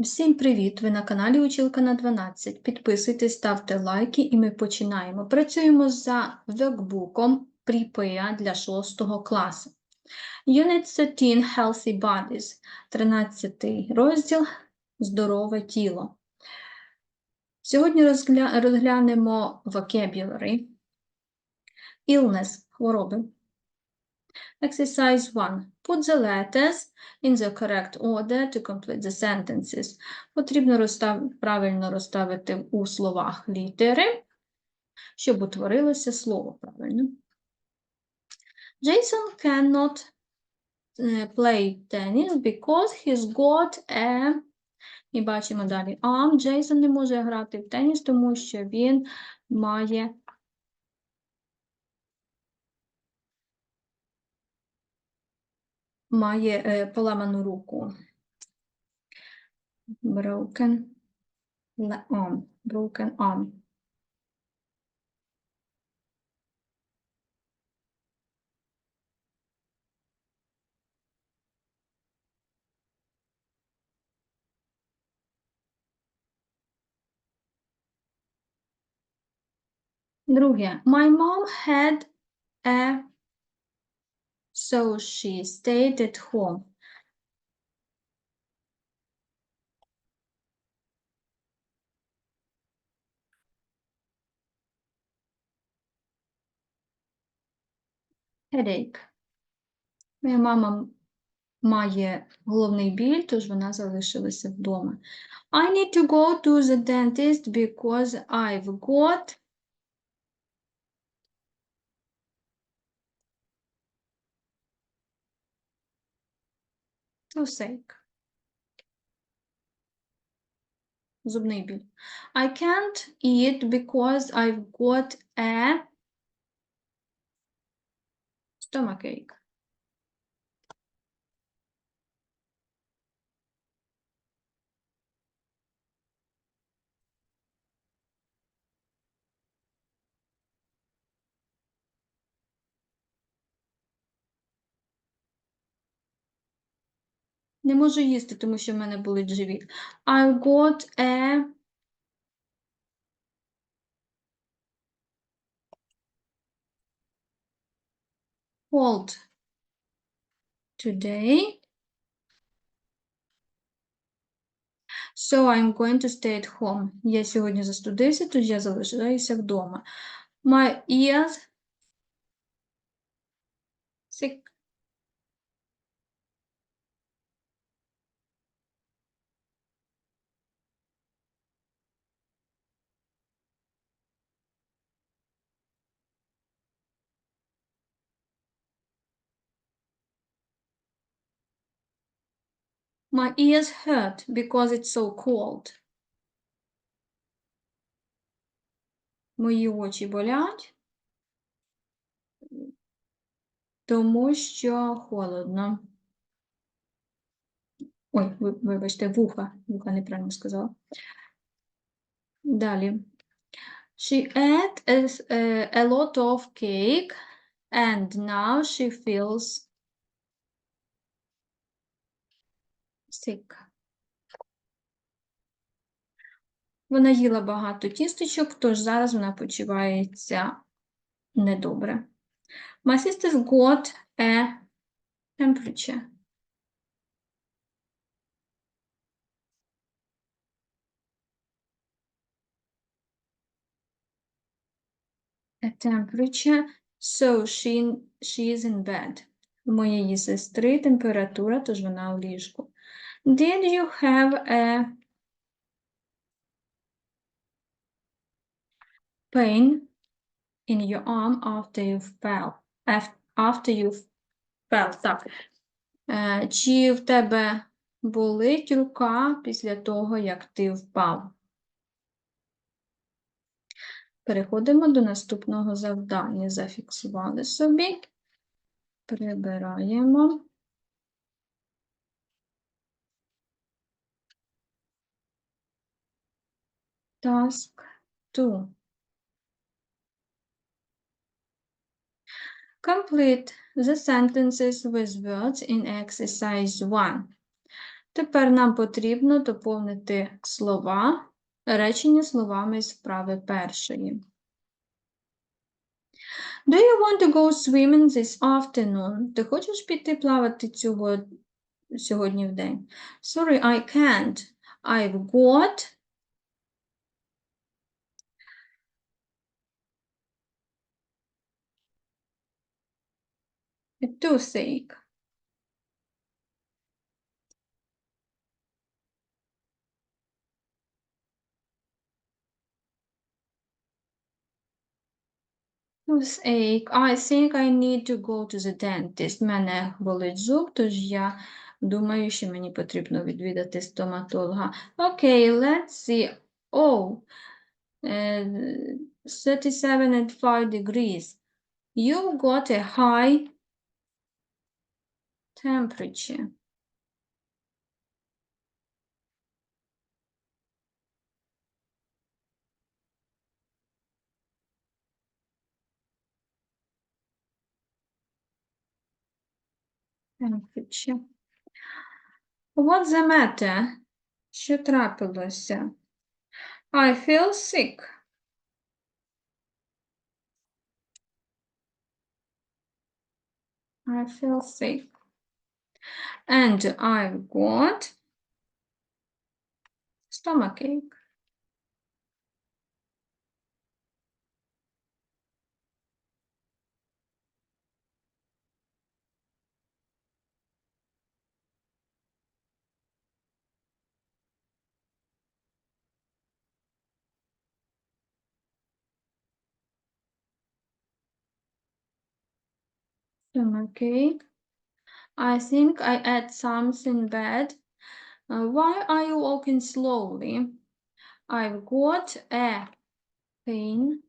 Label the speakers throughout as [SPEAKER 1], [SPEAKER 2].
[SPEAKER 1] Всім привіт! Ви на каналі Училка на 12. Підписуйтесь, ставте лайки і ми починаємо. Працюємо за workbookом Prepare для 6 класу. Unit 13 Healthy Bodies. 13 розділ Здорове тіло. Сьогодні розгля... розглянемо vocabulary. Illness – хвороби. Exercise 1. Put the letters in the correct order to complete the sentences. Потрібно розстав... правильно розставити у словах літери, щоб утворилося слово правильно. Jason cannot е, play tennis because he's got a... І бачимо далі arm. Джейсон не може грати в теніс, тому що він має має е, поламану руку. Broken arm. Broken arm. Друге. My mom had a so she stayed at home. Headache. Моя мама має головний біль, тож вона залишилася вдома. I need to go to the dentist because I've got toothache. Зубний біль. I can't eat because I've got a stomachache. Не можу їсти, тому що в мене болить живіт. I got a cold today. So I'm going to stay at home. Я сьогодні застудився, тож я залишаюся вдома. My ears sick. My ears hurt because it's so cold. Мої очі болять, тому що холодно. Ой, ви- вибачте, вуха. Вуха неправильно сказала. Далі. She ate a, s- a- a lot of cake and now she feels sick. Вона їла багато тістечок, тож зараз вона почувається недобре. My sister's got a temperature. A temperature, so she, she is in bed. У моєї сестри температура, тож вона у ліжку. Did you have a pain in your arm after you fell? After you fell, так. Е, Чи в тебе болить рука після того, як ти впав? Переходимо до наступного завдання. Зафіксували собі. Прибираємо. Task 2. Complete the sentences with words in exercise 1. Тепер нам потрібно доповнити слова, речення словами з вправи першої. Do you want to go swimming this afternoon? Ти хочеш піти плавати цього сьогодні в день? Sorry, I can't. I've got a toothache. Toothache. I think I need to go to the dentist. Мене болить зуб, тож я думаю, що мені потрібно відвідати стоматолога. Окей, let's see. Oh, е, 37 and 5 degrees. You got a high temperature. Temperature. What's the matter? Що трапилося? I feel sick. I feel sick. and I've got stomach ache. I think I ate something bad. Uh, why are you walking slowly? I've got a pain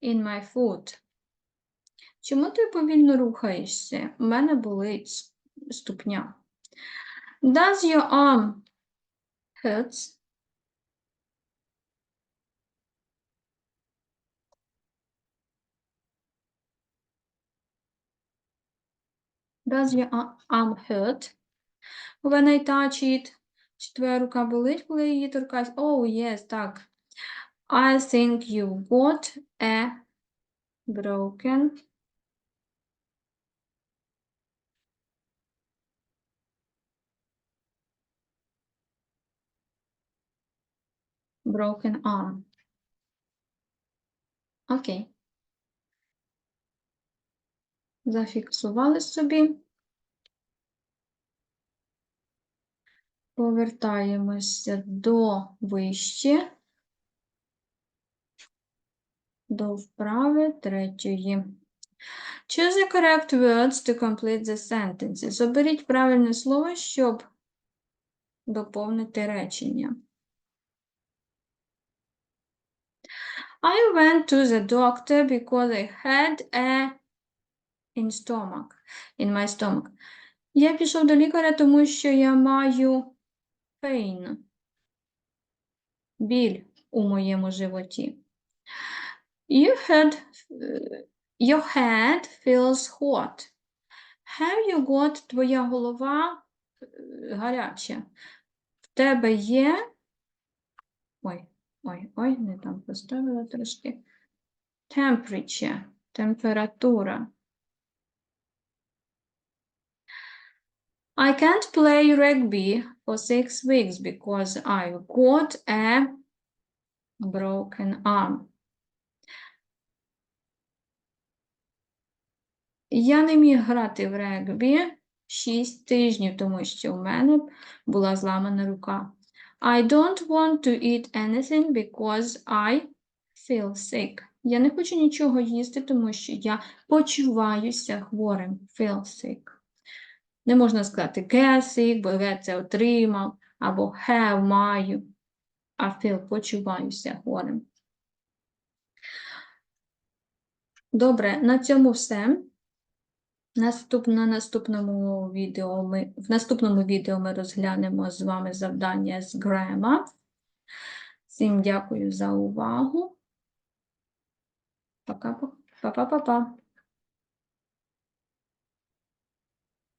[SPEAKER 1] in my foot. Чому ти повільно рухаєшся? У мене болить с- ступня. Does your arm hurts? Does your arm hurt? When I touch it. Чи твоя рука болить, коли її торкаюсь? Oh, yes, так. I think you've got a broken broken arm. Окей. Зафіксували собі. Повертаємося до вище, до вправи третьої. Choose the correct words to complete the sentences. Оберіть правильне слово, щоб доповнити речення. I went to the doctor because I had a in stomach, in my stomach. Я пішов до лікаря, тому що я маю pain, біль у моєму животі. You had, е, your head feels hot. Have you got твоя голова е, гаряча? В тебе є. Ой, ой, ой, не там поставила трошки. Temperature, температура. I can't play rugby for six weeks because I've got a broken arm. Я не міг грати в регбі 6 тижнів, тому що в мене була зламана рука. I don't want to eat anything because I feel sick. Я не хочу нічого їсти, тому що я почуваюся хворим. Feel sick. Не можна сказати get sick, бо get це отримав, або have маю, а feel почуваюся хворим. Добре, на цьому все. Наступ, на наступному відео ми, в наступному відео ми розглянемо з вами завдання з Grammar. Всім дякую за увагу. Пока-пока. Па-па-па-па.